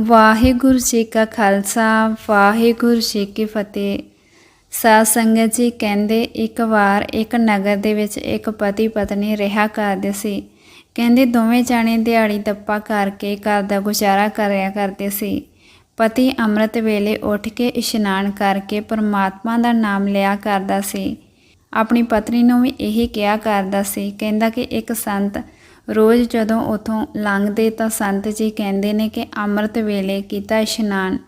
ਵਾਹਿਗੁਰੂ ਜੀ ਕਾ ਖਾਲਸਾ, ਵਾਹਿਗੁਰੂ ਜੀ ਕੀ ਫਤਿਹ। ਸਾਧ ਸੰਗਤ ਜੀ ਕਹਿੰਦੇ, ਇੱਕ ਵਾਰ ਇੱਕ ਨਗਰ ਦੇ ਵਿੱਚ ਇੱਕ ਪਤੀ ਪਤਨੀ ਰਿਹਾ ਕਰਦੇ ਸੀ। ਕਹਿੰਦੇ, ਦੋਵੇਂ ਜਾਣੇ ਦਿਹਾੜੀ ਦੱਪਾ ਕਰਕੇ ਘਰ ਦਾ ਗੁਜ਼ਾਰਾ ਕਰਿਆ ਕਰਦੇ ਸੀ। ਪਤੀ ਅੰਮ੍ਰਿਤ ਵੇਲੇ ਉੱਠ ਕੇ ਇਸ਼ਨਾਨ ਕਰਕੇ ਪਰਮਾਤਮਾ ਦਾ ਨਾਮ ਲਿਆ ਕਰਦਾ ਸੀ। ਆਪਣੀ ਪਤਨੀ ਨੂੰ ਵੀ ਇਹੀ ਕਿਹਾ ਕਰਦਾ ਸੀ। ਕਹਿੰਦਾ ਕਿ ਇੱਕ ਸੰਤ ਰੋਜ਼ ਜਦੋਂ ਉਥੋਂ ਲੰਘਦੇ ਤਾਂ ਸੰਤ ਜੀ ਕਹਿੰਦੇ ਨੇ ਕਿ ਅੰਮ੍ਰਿਤ ਵੇਲੇ ਕੀਤਾ ਇਸ਼ਨਾਨ।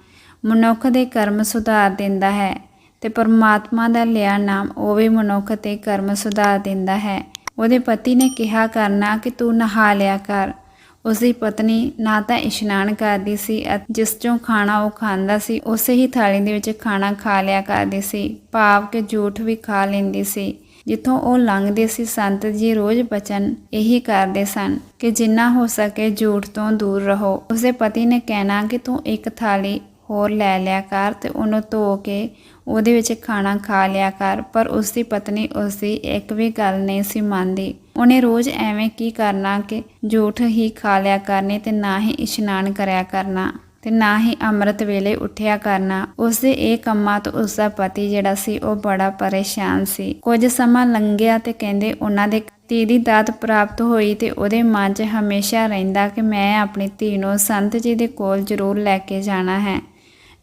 ਮਨੁੱਖ ਦੇ ਕਰਮ ਸੁਧਾਰ ਦਿੰਦਾ ਹੈ ਤੇ ਪਰਮਾਤਮਾ ਦਾ ਲਿਆ ਨਾਮ ਉਹ ਵੀ ਮਨੁੱਖ ਤੇ ਕਰਮ ਸੁਧਾਰ ਦਿੰਦਾ ਹੈ। ਉਹਦੇ ਪਤੀ ਨੇ ਕਿਹਾ ਕਰਨਾ ਕਿ ਤੂੰ ਨਹਾ ਲਿਆ ਕਰ। ਉਸ ਦੀ ਪਤਨੀ ਨਾ ਤਾਂ ਇਸ਼ਨਾਨ ਕਰਦੀ ਸੀ ਅਤੇ ਜਿਸ ਚੋਂ ਖਾਣਾ ਉਹ ਖਾਂਦਾ ਸੀ, ਉਸੇ ਹੀ ਥਾਲੀ ਦੇ ਵਿੱਚ ਖਾਣਾ ਖਾ ਲਿਆ ਕਰਦੀ ਸੀ। ਭਾਵ ਕਿ ਝੂਠ ਵੀ ਖਾ ਲੈਂਦੀ ਸੀ। ਜਿੱਥੋਂ ਉਹ ਲੰਘਦੇ ਸੀ, ਸੰਤ ਜੀ ਰੋਜ਼ ਬਚਨ ਇਹੀ ਕਰਦੇ ਸਨ ਕਿ ਜਿੰਨਾ ਹੋ ਸਕੇ ਝੂਠ ਤੋਂ ਦੂਰ ਰਹੋ। ਉਸਦੇ ਪਤੀ ਨੇ ਕਹਿਣਾ ਕਿ ਤੂੰ ਇੱਕ ਥਾਲੀ ਹੋਰ ਲੈ ਲਿਆ ਕਰ ਤੇ ਉਹਨੂੰ ਧੋ ਕੇ ਉਹਦੇ ਵਿੱਚ ਖਾਣਾ ਖਾ ਲਿਆ ਕਰ, ਪਰ ਉਸ ਦੀ ਪਤਨੀ ਉਸ ਦੀ ਇੱਕ ਵੀ ਗੱਲ ਨਹੀਂ ਸੀ ਮੰਨਦੀ। ਉਹਨੇ ਰੋਜ਼ ਐਵੇਂ ਕੀ ਕਰਨਾ ਕਿ ਝੂਠ ਹੀ ਖਾ ਲਿਆ ਕਰਨੇ ਤੇ ਨਾ ਹੀ ਇਸ਼ਨਾਨ ਕਰਿਆ ਕਰਨਾ। ਤੇ ਨਾ ਹੀ ਅੰਮ੍ਰਿਤ ਵੇਲੇ ਉੱਠਿਆ ਕਰਨਾ। ਉਸ ਦੇ ਇਹ ਕੰਮਾਂ ਤੋਂ ਉਸ ਦਾ ਪਤੀ ਜਿਹੜਾ ਸੀ, ਉਹ ਬੜਾ ਪਰੇਸ਼ਾਨ ਸੀ। ਕੁਝ ਸਮਾਂ ਲੰਘਿਆ ਤੇ ਕਹਿੰਦੇ ਉਹਨਾਂ ਦੇ ਧੀ ਦੀ ਦਾਤ ਪ੍ਰਾਪਤ ਹੋਈ ਤੇ ਉਹਦੇ ਮਨ 'ਚ ਹਮੇਸ਼ਾ ਰਹਿੰਦਾ ਕਿ ਮੈਂ ਆਪਣੀ ਧੀ ਨੂੰ ਸੰਤ ਜੀ ਦੇ ਕੋਲ ਜ਼ਰੂਰ ਲੈ ਕੇ ਜਾਣਾ ਹੈ।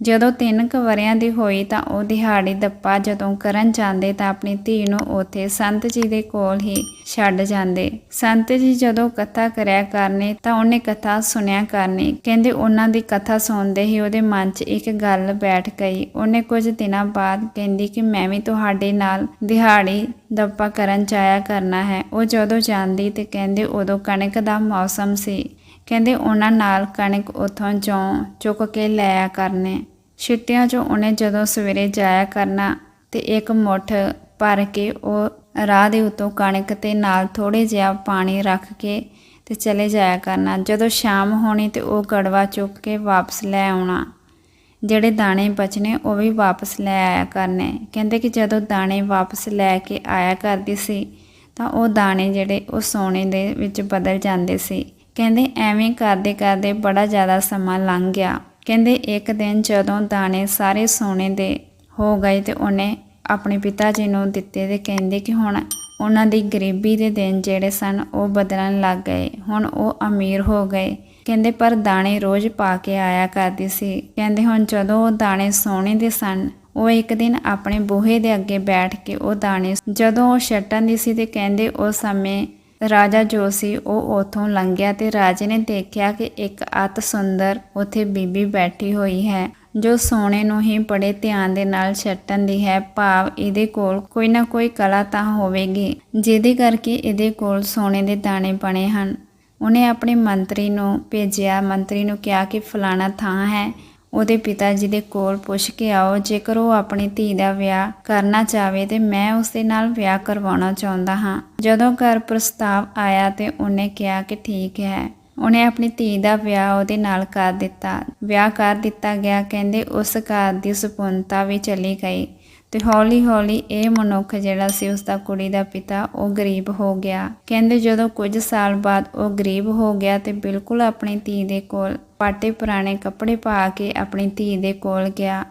ਜਦੋਂ ਤਿੰਨ ਕੁ ਵਰਿਆਂ ਦੀ ਹੋਈ ਤਾਂ ਉਹ ਦਿਹਾੜੀ ਦੱਪਾ ਜਦੋਂ ਕਰਨ ਜਾਂਦੇ ਤਾਂ ਆਪਣੀ ਧੀ ਨੂੰ ਉੱਥੇ ਸੰਤ ਜੀ ਦੇ ਕੋਲ ਹੀ ਛੱਡ ਜਾਂਦੇ। ਸੰਤ ਜੀ ਜਦੋਂ ਕਥਾ ਕਰਿਆ ਕਰਨੇ ਤਾਂ ਉਹਨੇ ਕਥਾ ਸੁਣਿਆ ਕਰਨੀ। ਕਹਿੰਦੇ ਉਹਨਾਂ ਦੀ ਕਥਾ ਸੁਣਦੇ ਹੀ ਉਹਦੇ ਮਨ 'ਚ ਇੱਕ ਗੱਲ ਬੈਠ ਗਈ। ਉਹਨੇ ਕੁਝ ਦਿਨਾਂ ਬਾਅਦ ਕਹਿੰਦੀ ਕਿ ਮੈਂ ਵੀ ਤੁਹਾਡੇ ਨਾਲ ਦਿਹਾੜੀ ਦੱਪਾ ਕਰਨ ਜਾਇਆ ਕਰਨਾ ਹੈ। ਉਹ ਜਦੋਂ ਜਾਂਦੀ ਤੇ ਕਹਿੰਦੇ ਉਦੋਂ ਕਣਕ ਦਾ ਮੌਸਮ ਸੀ। ਕਹਿੰਦੇ ਉਹਨਾਂ ਨਾਲ ਕਣਕ ਉਥੋਂ ਜੋਂ ਚੁੱਕ ਕੇ ਲਿਆ ਕਰਨੇ। ਛਿੱਟਿਆਂ 'ਚੋਂ ਉਹਨੇ ਜਦੋਂ ਸਵੇਰੇ ਜਾਇਆ ਕਰਨਾ ਤੇ ਇੱਕ ਮੁੱਠ ਭਰ ਕੇ ਉਹ ਰਾਹ ਦੇ ਉਤੋਂ ਕਣਕ ਤੇ ਨਾਲ ਥੋੜੇ ਜਿਹਾ ਪਾਣੀ ਰੱਖ ਕੇ ਤੇ ਚਲੇ ਜਾਇਆ ਕਰਨਾ। ਜਦੋਂ ਸ਼ਾਮ ਹੋਣੀ ਤੇ ਉਹ ਗੜਵਾ ਚੁੱਕ ਕੇ ਵਾਪਸ ਲੈ ਆਉਣਾ। ਜਿਹੜੇ ਦਾਣੇ ਬਚਨੇ ਉਹ ਵੀ ਵਾਪਸ ਲੈ ਆਇਆ ਕਰਨੇ। ਕਹਿੰਦੇ ਕਿ ਜਦੋਂ ਦਾਣੇ ਵਾਪਸ ਲੈ ਕੇ ਆਇਆ ਕਰਦੀ ਸੀ ਤਾਂ ਉਹ ਦਾਣੇ ਜਿਹੜੇ ਉਹ ਸੋਨੇ ਦੇ ਵਿੱਚ ਬਦਲ ਜਾਂਦੇ ਸੀ। ਕਹਿੰਦੇ ਐਵੇਂ ਕਰਦੇ ਕਰਦੇ ਬੜਾ ਜ਼ਿਆਦਾ ਸਮਾਂ ਲੰਘ ਗਿਆ। ਕਹਿੰਦੇ ਇੱਕ ਦਿਨ ਜਦੋਂ ਦਾਣੇ ਸਾਰੇ ਸੋਨੇ ਦੇ ਹੋ ਗਏ ਤੇ ਉਹਨੇ ਆਪਣੇ ਪਿਤਾ ਜੀ ਨੂੰ ਦਿੱਤੇ ਤੇ ਕਹਿੰਦੇ ਕਿ ਹੁਣ ਉਹਨਾਂ ਦੀ ਗਰੀਬੀ ਦੇ ਦਿਨ ਜਿਹੜੇ ਸਨ ਉਹ ਬਦਲਣ ਲੱਗ ਗਏ। ਹੁਣ ਉਹ ਅਮੀਰ ਹੋ ਗਏ। ਕਹਿੰਦੇ ਪਰ ਦਾਣੇ ਰੋਜ਼ ਪਾ ਕੇ ਆਇਆ ਕਰਦੀ ਸੀ। ਕਹਿੰਦੇ ਹੁਣ ਜਦੋਂ ਉਹ ਦਾਣੇ ਸੋਨੇ ਦੇ ਸਨ, ਉਹ ਇੱਕ ਦਿਨ ਆਪਣੇ ਬੂਹੇ ਦੇ ਅੱਗੇ ਬੈਠ ਕੇ ਉਹ ਦਾਣੇ ਜਦੋਂ ਉਹ ਛੱਟਣ ਦੀ ਸੀ ਤੇ ਕਹਿੰਦੇ ਉਸ ਸਮੇਂ ਰਾਜਾ ਜੋ ਸੀ, ਉਹ ਉਥੋਂ ਲੰਘਿਆ ਤੇ ਰਾਜੇ ਨੇ ਦੇਖਿਆ ਕਿ ਇੱਕ ਅਤ ਸੁੰਦਰ ਉਥੇ ਬੀਬੀ ਬੈਠੀ ਹੋਈ ਹੈ, ਜੋ ਸੋਨੇ ਨੂੰ ਹੀ ਬੜੇ ਧਿਆਨ ਦੇ ਨਾਲ ਛੱਟਣ ਦੀ ਹੈ। ਭਾਵ ਇਹਦੇ ਕੋਲ ਕੋਈ ਨਾ ਕੋਈ ਕਲਾ ਤਾਂ ਹੋਵੇਗੀ, ਜਿਹਦੇ ਕਰਕੇ ਇਹਦੇ ਕੋਲ ਸੋਨੇ ਦੇ ਦਾਣੇ ਬਣੇ ਹਨ। ਉਹਨੇ ਆਪਣੇ ਮੰਤਰੀ ਨੂੰ ਭੇਜਿਆ, ਮੰਤਰੀ ਨੂੰ ਕਿਹਾ ਕਿ ਫਲਾਣਾ ਥਾਂ ਹੈ ਉਹਦੇ ਪਿਤਾ ਜੀ ਦੇ ਕੋਲ ਪੁੱਛ ਕੇ ਆਓ, ਜੇਕਰ ਉਹ ਆਪਣੀ ਧੀ ਦਾ ਵਿਆਹ ਕਰਨਾ ਚਾਹਵੇ ਤੇ ਮੈਂ ਉਸ ਦੇ ਨਾਲ ਵਿਆਹ ਕਰਵਾਉਣਾ ਚਾਹੁੰਦਾ ਹਾਂ। ਜਦੋਂ ਘਰ ਪ੍ਰਸਤਾਵ ਆਇਆ ਤੇ ਉਹਨੇ ਕਿਹਾ ਕਿ ਠੀਕ ਹੈ। ਉਹਨੇ ਆਪਣੀ ਧੀ ਦਾ ਵਿਆਹ ਉਹਦੇ ਨਾਲ ਕਰ ਦਿੱਤਾ। ਵਿਆਹ ਕਰ ਦਿੱਤਾ ਗਿਆ, ਕਹਿੰਦੇ ਉਸ ਘਰ ਦੀ ਸੁਪੰਨਤਾ ਵੀ ਚਲੀ ਗਈ। ਤੇ ਹੌਲੀ ਹੌਲੀ ਇਹ ਮਨੁੱਖ ਜਿਹੜਾ ਸੀ ਉਸ ਦਾ ਕੁੜੀ ਦਾ ਪਿਤਾ, ਉਹ ਗਰੀਬ ਹੋ ਗਿਆ। ਕਹਿੰਦੇ ਜਦੋਂ ਕੁਝ ਸਾਲ ਬਾਅਦ ਉਹ ਗਰੀਬ ਹੋ ਗਿਆ ਤੇ ਬਿਲਕੁਲ ਆਪਣੀ ਧੀ ਦੇ ਕੋਲ ਪਾਟੇ ਪੁਰਾਣੇ ਕੱਪੜੇ ਪਾ ਕੇ ਆਪਣੀ ਧੀ ਦੇ ਕੋਲ ਗਿਆ।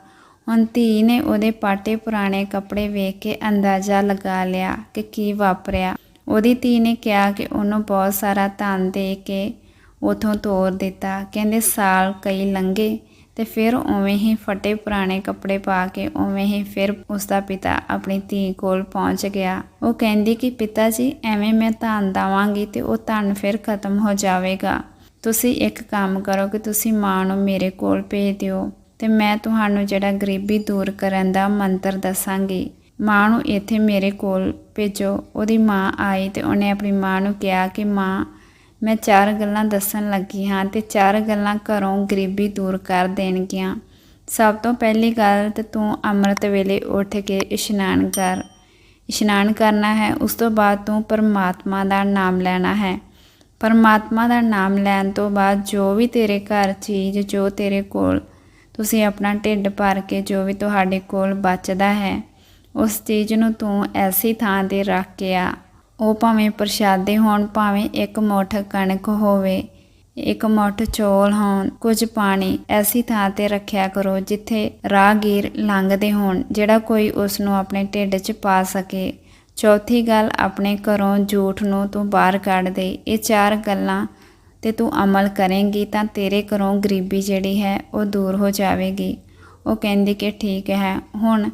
ਹੁਣ ਧੀ ਨੇ ਉਹਦੇ ਪਾਟੇ ਪੁਰਾਣੇ ਕੱਪੜੇ ਵੇਖ ਕੇ ਅੰਦਾਜ਼ਾ ਲਗਾ ਲਿਆ ਕਿ ਕੀ ਵਾਪਰਿਆ। ਉਹਦੀ ਧੀ ਨੇ ਕਿਹਾ ਕਿ ਉਹਨੂੰ ਬਹੁਤ ਸਾਰਾ ਧਨ ਦੇ ਕੇ ਉਥੋਂ ਤੋਰ ਦਿੱਤਾ। ਕਹਿੰਦੇ ਸਾਲ ਕਈ ਲੰਘੇ। ਤੇ ਫਿਰ ਉਵੇਂ ਹੀ ਫਟੇ ਪੁਰਾਣੇ ਕੱਪੜੇ ਪਾ ਕੇ ਉਵੇਂ ਹੀ ਫਿਰ ਉਸ ਦਾ ਪਿਤਾ ਆਪਣੀ ਧੀ ਕੋਲ ਪਹੁੰਚ ਗਿਆ। ਉਹ ਕਹਿੰਦੀ ਕਿ ਪਿਤਾ ਜੀ, ਐਵੇਂ ਮੈਂ ਧਨ ਦਵਾਂਗੀ ਤੇ ਉਹ ਧਨ ਫਿਰ ਖਤਮ ਹੋ ਜਾਵੇਗਾ। ਤੁਸੀਂ ਇੱਕ ਕੰਮ ਕਰੋ ਕਿ ਤੁਸੀਂ ਮਾਂ ਨੂੰ ਮੇਰੇ ਕੋਲ ਭੇਜ ਦਿਓ ਤੇ ਮੈਂ ਤੁਹਾਨੂੰ ਜਿਹੜਾ ਗਰੀਬੀ ਦੂਰ ਕਰਨ ਦਾ ਮੰਤਰ ਦੱਸਾਂਗੀ। ਮਾਂ ਨੂੰ ਇੱਥੇ ਮੇਰੇ ਕੋਲ ਭੇਜੋ। ਉਹਦੀ ਮਾਂ ਆਈ ਤੇ ਉਹਨੇ ਆਪਣੀ ਮਾਂ ਨੂੰ ਕਿਹਾ ਕਿ ਮਾਂ ਮੈਂ ਚਾਰ ਗੱਲਾਂ ਦੱਸਣ ਲੱਗੀ ਹਾਂ ਤੇ ਚਾਰ ਗੱਲਾਂ ਘਰੋਂ ਗਰੀਬੀ ਦੂਰ ਕਰ ਦੇਣਗੀਆਂ। ਸਭ ਤੋਂ ਪਹਿਲੀ ਗੱਲ ਤੇ ਤੂੰ ਅੰਮ੍ਰਿਤ ਵੇਲੇ ਉੱਠ ਕੇ ਇਸ਼ਨਾਨ ਕਰ। ਇਸ਼ਨਾਨ ਕਰਨਾ ਹੈ, ਉਸ ਤੋਂ ਬਾਅਦ ਤੂੰ ਪਰਮਾਤਮਾ ਦਾ ਨਾਮ ਲੈਣਾ ਹੈ। ਪਰਮਾਤਮਾ ਦਾ ਨਾਮ ਲੈਣ ਤੋਂ ਬਾਅਦ ਜੋ ਵੀ ਤੇਰੇ ਘਰ ਚੀਜ਼, ਜੋ ਤੇਰੇ ਕੋਲ, ਤੁਸੀਂ ਆਪਣਾ ਢਿੱਡ ਭਰ ਕੇ ਜੋ ਵੀ ਤੁਹਾਡੇ ਕੋਲ ਬਚਦਾ ਹੈ, ਉਸ ਚੀਜ਼ ਨੂੰ ਤੂੰ ਐਸੀ ਥਾਂ ਤੇ ਰੱਖ ਕੇ ਆ। ਉਹ ਭਾਵੇਂ ਪ੍ਰਸ਼ਾਦੇ ਹੋਣ, ਭਾਵੇਂ ਇੱਕ ਮੁੱਠ ਕਣਕ ਹੋਵੇ, ਇੱਕ ਮੁੱਠ ਚੌਲ ਹੋਣ, ਕੁਝ ਪਾਣੀ ਐਸੀ ਥਾਂ ਤੇ ਰੱਖਿਆ ਕਰੋ ਜਿੱਥੇ ਰਾਹਗੀਰ ਲੰਘਦੇ ਹੋਣ, ਜਿਹੜਾ ਕੋਈ ਉਸ ਨੂੰ ਆਪਣੇ ਢਿੱਡ 'ਚ ਪਾ ਸਕੇ। ਚੌਥੀ ਗੱਲ, ਆਪਣੇ ਘਰੋਂ ਝੂਠ ਨੂੰ ਤੂੰ ਬਾਹਰ ਕੱਢ ਦੇ। ਇਹ ਚਾਰ ਗੱਲਾਂ ਤੇ ਤੂੰ ਅਮਲ ਕਰੇਂਗੀ ਤਾਂ ਤੇਰੇ ਘਰੋਂ ਗਰੀਬੀ ਜਿਹੜੀ ਹੈ ਉਹ ਦੂਰ ਹੋ ਜਾਵੇਗੀ। ਉਹ ਕਹਿੰਦੀ ਕਿ ਠੀਕ ਹੈ। ਹੁਣ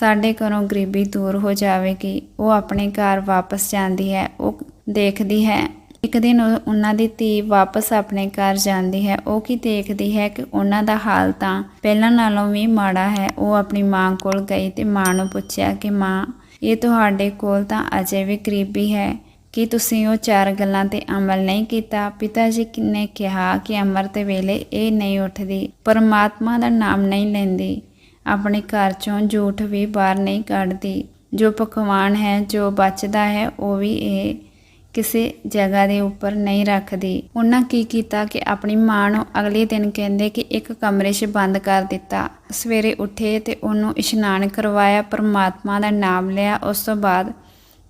ਸਾਡੇ ਘਰੋਂ ਗਰੀਬੀ ਦੂਰ ਹੋ ਜਾਵੇਗੀ ਉਹ ਆਪਣੇ ਘਰ ਵਾਪਸ ਜਾਂਦੀ ਹੈ, ਉਹ ਦੇਖਦੀ ਹੈ। ਇੱਕ ਦਿਨ ਉਹ- ਉਹਨਾਂ ਦੀ ਧੀ ਵਾਪਸ ਆਪਣੇ ਘਰ ਜਾਂਦੀ ਹੈ। ਉਹ ਕੀ ਦੇਖਦੀ ਹੈ ਕਿ ਉਹਨਾਂ ਦਾ ਹਾਲ ਤਾਂ ਪਹਿਲਾਂ ਨਾਲੋਂ ਵੀ ਮਾੜਾ ਹੈ। ਉਹ ਆਪਣੀ ਮਾਂ ਕੋਲ ਗਈ ਤੇ ਮਾਂ ਨੂੰ ਪੁੱਛਿਆ ਕਿ, ਮਾਂ, ਇਹ ਤੁਹਾਡੇ ਕੋਲ ਤਾਂ ਅਜੇ ਵੀ ਗਰੀਬੀ ਹੈ। ਕਿ ਤੁਸੀਂ ਉਹ ਚਾਰ ਗੱਲਾਂ ਤੇ ਅਮਲ ਨਹੀਂ ਕੀਤਾ? ਪਿਤਾ ਜੀ ਨੇ ਕਿਹਾ ਕਿ ਅੰਮ੍ਰਿਤ ਵੇਲੇ ਇਹ ਨਹੀਂ ਉੱਠਦੀ। ਪਰਮਾਤਮਾ ਦਾ ਨਾਮ ਨਹੀਂ ਲੈਂਦੀ। ਆਪਣੇ ਘਰ ਚੋਂ ਜੂਠ ਵੀ ਬਾਹਰ ਨਹੀਂ ਕੱਢਦੀ। ਜੋ ਪਕਵਾਨ ਹੈ, ਜੋ ਬਚਦਾ ਹੈ, ਉਹ ਵੀ ਇਹ ਕਿਸੇ ਜਗ੍ਹਾ ਦੇ ਉੱਪਰ ਨਹੀਂ ਰੱਖਦੀ। ਉਹਨਾਂ ਕੀ ਕੀਤਾ ਕਿ ਆਪਣੀ ਮਾਂ ਨੂੰ ਅਗਲੇ ਦਿਨ ਕਹਿੰਦੇ ਕਿ ਇੱਕ ਕਮਰੇ 'ਚ ਬੰਦ ਕਰ ਦਿੱਤਾ। ਸਵੇਰੇ ਉੱਠੇ ਤੇ ਉਹਨੂੰ ਇਸ਼ਨਾਨ ਕਰਵਾਇਆ, ਪਰਮਾਤਮਾ ਦਾ ਨਾਮ ਲਿਆ। ਉਸ ਤੋਂ ਬਾਅਦ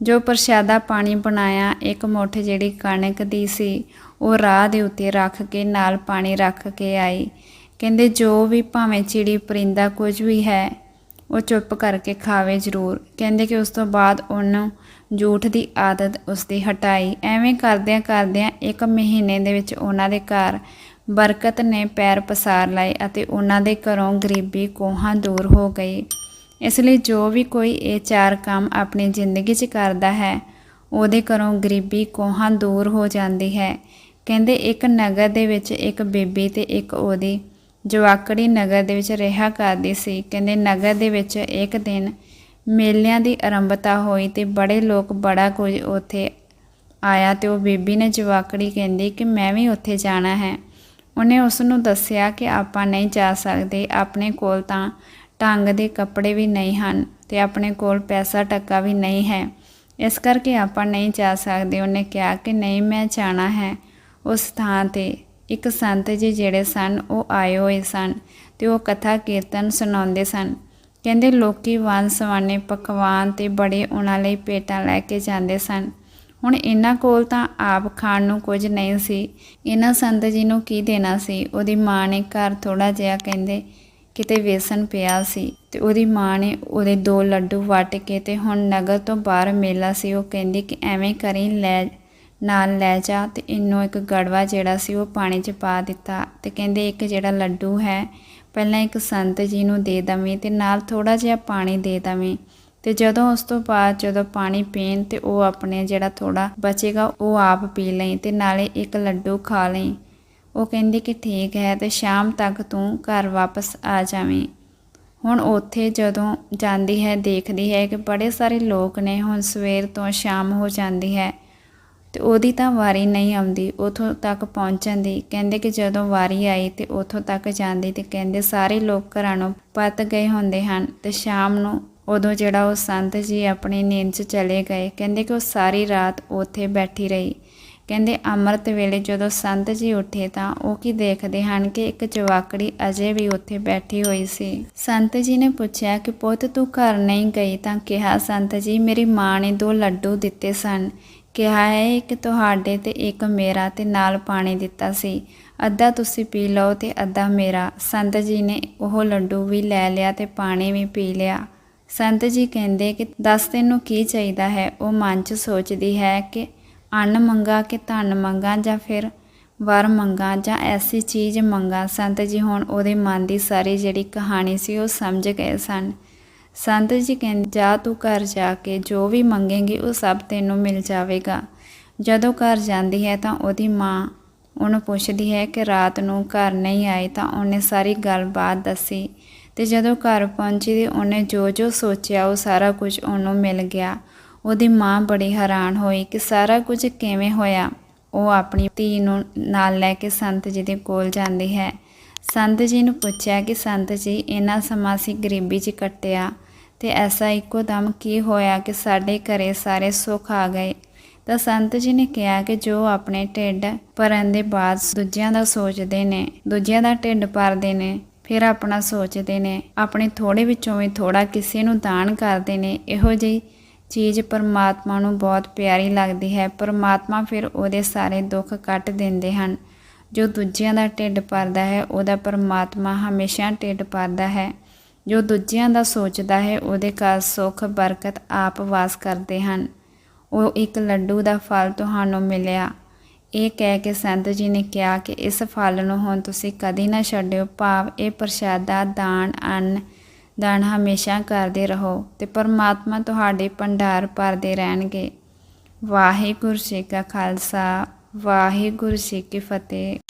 ਜੋ ਪ੍ਰਸ਼ਾਦਾ ਪਾਣੀ ਬਣਾਇਆ, ਇੱਕ ਮੁੱਠ ਜਿਹੜੀ ਕਣਕ ਦੀ ਸੀ, ਉਹ ਰਾਹ ਦੇ ਉੱਤੇ ਰੱਖ ਕੇ ਨਾਲ ਪਾਣੀ ਰੱਖ ਕੇ ਆਈ। ਕਹਿੰਦੇ ਜੋ ਵੀ ਭਾਵੇਂ ਚਿੜੀ ਪਰਿੰਦਾ ਕੁਝ ਵੀ ਹੈ, ਉਹ ਚੁੱਪ ਕਰਕੇ ਖਾਵੇ ਜ਼ਰੂਰ। ਕਹਿੰਦੇ ਕਿ ਉਸ ਤੋਂ ਬਾਅਦ ਉਹਨੂੰ ਝੂਠ ਦੀ ਆਦਤ ਉਸਦੀ ਹਟਾਈ। ਐਵੇਂ ਕਰਦਿਆਂ ਕਰਦਿਆਂ ਇੱਕ ਮਹੀਨੇ ਦੇ ਵਿੱਚ ਉਹਨਾਂ ਦੇ ਘਰ ਬਰਕਤ ਨੇ ਪੈਰ ਪਸਾਰ ਲਏ ਅਤੇ ਉਹਨਾਂ ਦੇ ਘਰੋਂ ਗਰੀਬੀ ਕੋਹਾਂ ਦੂਰ ਹੋ ਗਈ। ਇਸ ਲਈ ਜੋ ਵੀ ਕੋਈ ਇਹ ਚਾਰ ਕੰਮ ਆਪਣੀ ਜ਼ਿੰਦਗੀ 'ਚ ਕਰਦਾ ਹੈ, ਉਹਦੇ ਘਰੋਂ ਗਰੀਬੀ ਕੋਹਾਂ ਦੂਰ ਹੋ ਜਾਂਦੀ ਹੈ। ਕਹਿੰਦੇ ਇੱਕ ਨਗਰ ਦੇ ਵਿੱਚ ਇੱਕ ਬੀਬੀ ਤੇ ਇੱਕ ਉਹਦੀ ਜਵਾਕੜੀ ਨਗਰ ਦੇ ਵਿੱਚ ਰਿਹਾ ਕਰਦੀ ਸੀ। ਕਹਿੰਦੇ, ਨਗਰ ਦੇ ਵਿੱਚ ਇੱਕ ਦਿਨ ਮੇਲਿਆਂ ਦੀ ਆਰੰਭਤਾ ਹੋਈ ਤੇ ਬੜੇ ਲੋਕ ਬੜਾ ਕੁਝ ਉੱਥੇ ਆਇਆ ਤੇ ਉਹ ਬੀਬੀ ਨੇ ਜਵਾਕੜੀ ਕਹਿੰਦੀ ਕਿ ਮੈਂ ਵੀ ਉੱਥੇ ਜਾਣਾ ਹੈ। ਉਹਨੇ ਉਸ ਨੂੰ ਦੱਸਿਆ ਕਿ ਆਪਾਂ ਨਹੀਂ ਜਾ ਸਕਦੇ, ਆਪਣੇ ਕੋਲ ਤਾਂ ਢੰਗ ਦੇ ਕੱਪੜੇ ਵੀ ਨਹੀਂ ਹਨ ਤੇ ਆਪਣੇ ਕੋਲ ਪੈਸਾ ਟੱਕਾ ਵੀ ਨਹੀਂ ਹੈ। ਇਸ ਕਰਕੇ ਆਪਾਂ ਨਹੀਂ ਜਾ ਸਕਦੇ। ਉਹਨੇ ਕਿਹਾ ਕਿ, ਨਹੀਂ, ਮੈਂ ਜਾਣਾ ਹੈ ਉਸ ਥਾਂ ਤੇ। ਇੱਕ ਸੰਤ ਜੀ ਜਿਹੜੇ ਸਨ, ਉਹ ਆਏ ਹੋਏ ਸਨ ਤੇ ਉਹ ਕਥਾ ਕੀਰਤਨ ਸੁਣਾਉਂਦੇ ਸਨ। ਕਹਿੰਦੇ ਲੋਕੀ ਵੰਨ ਸਵਾਨੇ ਪਕਵਾਨ ਤੇ ਬੜੇ ਉਹਨਾਂ ਲਈ ਪੇਟਾਂ ਲੈ ਕੇ ਜਾਂਦੇ ਸਨ। ਹੁਣ ਇਹਨਾਂ ਕੋਲ ਤਾਂ ਆਪ ਖਾਣ ਨੂੰ ਕੁਝ ਨਹੀਂ ਸੀ। ਇਹਨਾਂ ਸੰਤ ਜੀ ਨੂੰ ਕੀ ਦੇਣਾ ਸੀ? ਉਹਦੀ ਮਾਂ ਨੇ ਘਰ ਥੋੜਾ ਜਿਹਾ ਕਹਿੰਦੇ ਕਿਤੇ ਵੇਸਣ ਪਿਆ ਸੀ ਤੇ ਉਹਦੀ ਮਾਂ ਨੇ ਉਹਦੇ ਦੋ ਲੱਡੂ ਵਟ ਕੇ ਤੇ ਹੁਣ ਨਗਰ ਤੋਂ ਬਾਹਰ ਮੇਲਾ ਸੀ। ਉਹ ਕਹਿੰਦੀ ਕਿ ਐਵੇਂ ਕਰੀ ਲੈ ਨਾਲ ਲੈ ਜਾ ਤੇ ਇਹਨੂੰ ਇੱਕ ਗੜਵਾ ਜਿਹੜਾ ਸੀ ਉਹ ਪਾਣੀ 'ਚ ਪਾ ਦਿੱਤਾ ਤੇ ਕਹਿੰਦੇ ਇੱਕ ਜਿਹੜਾ ਲੱਡੂ ਹੈ, ਪਹਿਲਾਂ ਇੱਕ ਸੰਤ ਜੀ ਨੂੰ ਦੇ ਦਵੇਂ ਤੇ ਨਾਲ ਥੋੜਾ ਜਿਹਾ ਪਾਣੀ ਦੇ ਦਵੇਂ ਤੇ ਜਦੋਂ ਉਸ ਤੋਂ ਬਾਅਦ ਜਦੋਂ ਪਾਣੀ ਪੀਣ ਤੇ ਉਹ ਆਪਣੇ ਜਿਹੜਾ ਥੋੜਾ ਬਚੇਗਾ ਉਹ ਆਪ ਪੀ ਲਈ ਤੇ ਨਾਲੇ ਇੱਕ ਲੱਡੂ ਖਾ ਲਈ। ਉਹ ਕਹਿੰਦੀ ਕਿ ਠੀਕ ਹੈ ਤੇ ਸ਼ਾਮ ਤੱਕ ਤੂੰ ਘਰ ਵਾਪਸ ਆ ਜਾਵੇਂ। ਹੁਣ ਉੱਥੇ ਜਦੋਂ ਜਾਂਦੀ ਹੈ ਦੇਖਦੀ ਹੈ ਕਿ ਬੜੇ ਸਾਰੇ ਲੋਕ ਨੇ, ਹੁਣ ਸਵੇਰ ਤੋਂ ਸ਼ਾਮ ਹੋ ਜਾਂਦੀ ਹੈ। ਤੇ ਉਹਦੀ ਤਾਂ ਵਾਰੀ ਨਹੀਂ ਆਉਂਦੀ, ਉਥੋਂ ਤੱਕ ਪਹੁੰਚਣ ਦੀ। ਕਹਿੰਦੇ ਕਿ ਜਦੋਂ ਵਾਰੀ ਆਈ ਤੇ ਉਥੋਂ ਤੱਕ ਜਾਂਦੀ ਤੇ ਕਹਿੰਦੇ ਸਾਰੇ ਲੋਕ ਘਰਾਂ ਨੂੰ ਪੱਤ ਗਏ ਹੁੰਦੇ ਹਨ ਤੇ ਸ਼ਾਮ ਨੂੰ ਉਦੋਂ ਜਿਹੜਾ ਉਹ ਸੰਤ ਜੀ ਆਪਣੀ ਨੀਂਦ 'ਚ ਚਲੇ ਗਏ, ਕਹਿੰਦੇ ਕਿ ਉਹ ਸਾਰੀ ਰਾਤ ਉੱਥੇ ਬੈਠੀ ਰਹੀ। ਕਹਿੰਦੇ ਅੰਮ੍ਰਿਤ ਵੇਲੇ ਜਦੋਂ ਸੰਤ ਜੀ ਉੱਠੇ ਤਾਂ ਉਹ ਕੀ ਦੇਖਦੇ ਹਨ ਕਿ ਇੱਕ ਜਵਾਕੜੀ ਅਜੇ ਵੀ ਉੱਥੇ ਬੈਠੀ ਹੋਈ ਸੀ। ਸੰਤ ਜੀ ਨੇ ਪੁੱਛਿਆ ਕਿ ਪੁੱਤ ਤੂੰ ਘਰ ਨਹੀਂ ਗਈ ਤਾਂ ਕਿਹਾ, ਸੰਤ ਜੀ, ਮੇਰੀ ਮਾਂ ਨੇ ਦੋ ਲੱਡੂ ਦਿੱਤੇ ਸਨ। ਕਿਹਾ ਹੈ ਕਿ ਤੁਹਾਡੇ ਤੇ ਇੱਕ ਮੇਰਾ ਤੇ ਨਾਲ ਪਾਣੀ ਦਿੱਤਾ ਸੀ। ਅੱਧਾ ਤੁਸੀਂ ਪੀ ਲਓ ਤੇ ਅੱਧਾ ਮੇਰਾ। ਸੰਤ ਜੀ ਨੇ ਉਹ ਲੱਡੂ ਵੀ ਲੈ ਲਿਆ ਤੇ ਪਾਣੀ ਵੀ ਪੀ ਲਿਆ। ਸੰਤ ਜੀ ਕਹਿੰਦੇ ਕਿ ਦੱਸ ਤੈਨੂੰ ਕੀ ਚਾਹੀਦਾ ਹੈ? ਉਹ ਮਨ 'ਚ ਸੋਚਦੀ ਹੈ ਕਿ ਅੰਨ ਮੰਗਾ ਕਿ ਧਨ ਮੰਗਾ ਜਾਂ ਫਿਰ ਵਰ ਮੰਗਾ ਜਾਂ ਐਸੀ ਚੀਜ਼ ਮੰਗਾ। ਸੰਤ ਜੀ ਹੁਣ ਉਹਦੇ ਮਨ ਦੀ ਸਾਰੀ ਜਿਹੜੀ ਕਹਾਣੀ ਸੀ ਉਹ ਸਮਝ ਗਏ ਸਨ। ਸੰਤ ਜੀ ਕਹਿੰਦੇ, ਜਾ ਤੂੰ ਘਰ ਜਾ ਕੇ ਜੋ ਵੀ ਮੰਗੇਂਗੀ, ਉਹ ਸਭ ਤੈਨੂੰ ਮਿਲ ਜਾਵੇਗਾ। ਜਦੋਂ ਘਰ ਜਾਂਦੀ ਹੈ ਤਾਂ ਉਹਦੀ ਮਾਂ ਉਹਨੂੰ ਪੁੱਛਦੀ ਹੈ ਕਿ ਰਾਤ ਨੂੰ ਘਰ ਨਹੀਂ ਆਈ ਤਾਂ ਉਹਨੇ ਸਾਰੀ ਗੱਲਬਾਤ ਦੱਸੀ। ਤੇ ਜਦੋਂ ਘਰ ਪਹੁੰਚੀ ਤੇ ਉਹਨੇ ਜੋ ਜੋ ਸੋਚਿਆ, ਉਹ ਸਾਰਾ ਕੁਝ ਉਹਨੂੰ ਮਿਲ ਗਿਆ। ਉਹਦੀ ਮਾਂ ਬੜੀ ਹੈਰਾਨ ਹੋਈ ਕਿ ਸਾਰਾ ਕੁਝ ਕਿਵੇਂ ਹੋਇਆ। ਉਹ ਆਪਣੀ ਧੀ ਨੂੰ ਨਾਲ ਲੈ ਕੇ ਸੰਤ ਜੀ ਦੇ ਕੋਲ ਜਾਂਦੀ ਹੈ। ਸੰਤ ਜੀ ਨੂੰ ਪੁੱਛਿਆ ਕਿ, ਸੰਤ ਜੀ ਇਹਨਾਂ ਸਮਾਂ ਸੀ ਗਰੀਬੀ 'ਚ ਕੱਟਿਆ। ਤੇ ਐਸਾ ਇੱਕੋ ਦਮ ਕੀ ਹੋਇਆ ਕਿ ਸਾਡੇ ਘਰੇ ਸਾਰੇ ਸੁੱਖ ਆ ਗਏ? ਤਾਂ ਸੰਤ ਜੀ ਨੇ ਕਿਹਾ ਕਿ ਜੋ ਆਪਣੇ ਢਿੱਡ ਭਰਨ ਦੇ ਬਾਅਦ ਦੂਜਿਆਂ ਦਾ ਸੋਚਦੇ ਨੇ, ਦੂਜਿਆਂ ਦਾ ਢਿੱਡ ਭਰਦੇ ਨੇ, ਫਿਰ ਆਪਣਾ ਸੋਚਦੇ ਨੇ, ਆਪਣੇ ਥੋੜੇ ਵਿੱਚੋਂ ਵੀ ਥੋੜਾ ਕਿਸੇ ਨੂੰ ਦਾਨ ਕਰਦੇ ਨੇ, ਇਹੋ ਜਿਹੀ ਚੀਜ਼ ਪਰਮਾਤਮਾ ਨੂੰ ਬਹੁਤ ਪਿਆਰੀ ਲੱਗਦੀ ਹੈ। ਪਰਮਾਤਮਾ ਫਿਰ ਉਹਦੇ ਸਾਰੇ ਦੁੱਖ ਕੱਟ ਦਿੰਦੇ ਹਨ। ਜੋ ਦੂਜਿਆਂ ਦਾ ਢਿੱਡ ਭਰਦਾ ਹੈ, ਉਹਦਾ ਪਰਮਾਤਮਾ ਹਮੇਸ਼ਾ ਢਿੱਡ ਭਰਦਾ ਹੈ। ਜੋ ਦੂਜਿਆਂ ਦਾ ਸੋਚਦਾ ਹੈ, ਉਹਦੇ ਘਰ ਸੁੱਖ, ਬਰਕਤ ਆਪ ਵਾਸ ਕਰਦੇ ਹਨ। ਉਹ ਇੱਕ ਲੱਡੂ ਦਾ ਫਲ ਤੁਹਾਨੂੰ ਮਿਲਿਆ। ਇਹ ਕਹਿ ਕੇ ਸੰਤ ਜੀ ਨੇ ਕਿਹਾ ਕਿ ਇਸ ਫਲ ਨੂੰ ਹੁਣ ਤੁਸੀਂ ਕਦੀ ਨਾ ਛੱਡਿਓ। ਭਾਵ ਇਹ ਪ੍ਰਸ਼ਾਦਾ, ਦਾਨ, ਅੰਨ, ਦਾਨ ਹਮੇਸ਼ਾ ਕਰਦੇ ਰਹੋ ਤੇ ਪਰਮਾਤਮਾ ਤੁਹਾਡੇ ਭੰਡਾਰ ਭਰਦੇ ਰਹਿਣਗੇ। ਵਾਹਿਗੁਰੂ ਜੀ ਕਾ ਖਾਲਸਾ, ਵਾਹਿਗੁਰੂ ਜੀ ਕੀ ਫਤਿਹ।